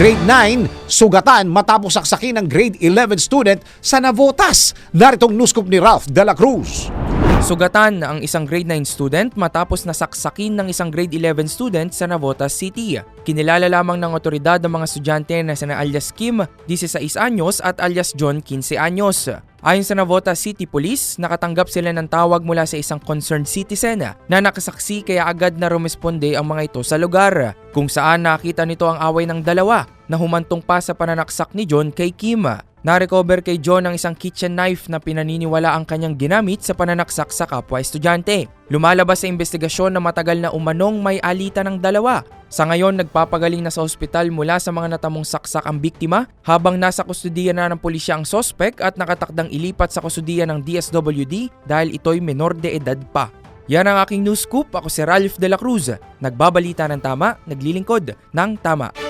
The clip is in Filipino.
Grade 9, sugatan matapos saksakin ng grade 11 student sa Navotas. Naritong newscoop ni Ralph De La Cruz. Sugatan ang isang grade 9 student matapos nasaksakin ng isang grade 11 student sa Navotas City. Kinilala lamang ng otoridad ang mga estudyante na sina alias Kim, 16 anyos at alias John, 15 anyos. Ayon sa Navotas City Police, nakatanggap sila ng tawag mula sa isang concerned citizen na nakasaksi kaya agad na rumesponde ang mga ito sa lugar, kung saan nakita nito ang away ng dalawa na humantong pa sa pananaksak ni John kay Kim. Narecover kay John ang isang kitchen knife na pinaniniwala ang kanyang ginamit sa pananaksak sa kapwa estudyante. Lumalabas sa investigasyon na matagal na umanong may alitan ng dalawa. Sa ngayon, nagpapagaling na sa ospital mula sa mga natamong saksak ang biktima habang nasa kustudiya na ng pulisya ang sospek at nakatakdang ilipat sa kustudiya ng DSWD dahil ito'y menor de edad pa. Yan ang aking news scoop. Ako si Ralph De La Cruz. Nagbabalita ng tama, naglilingkod ng tama.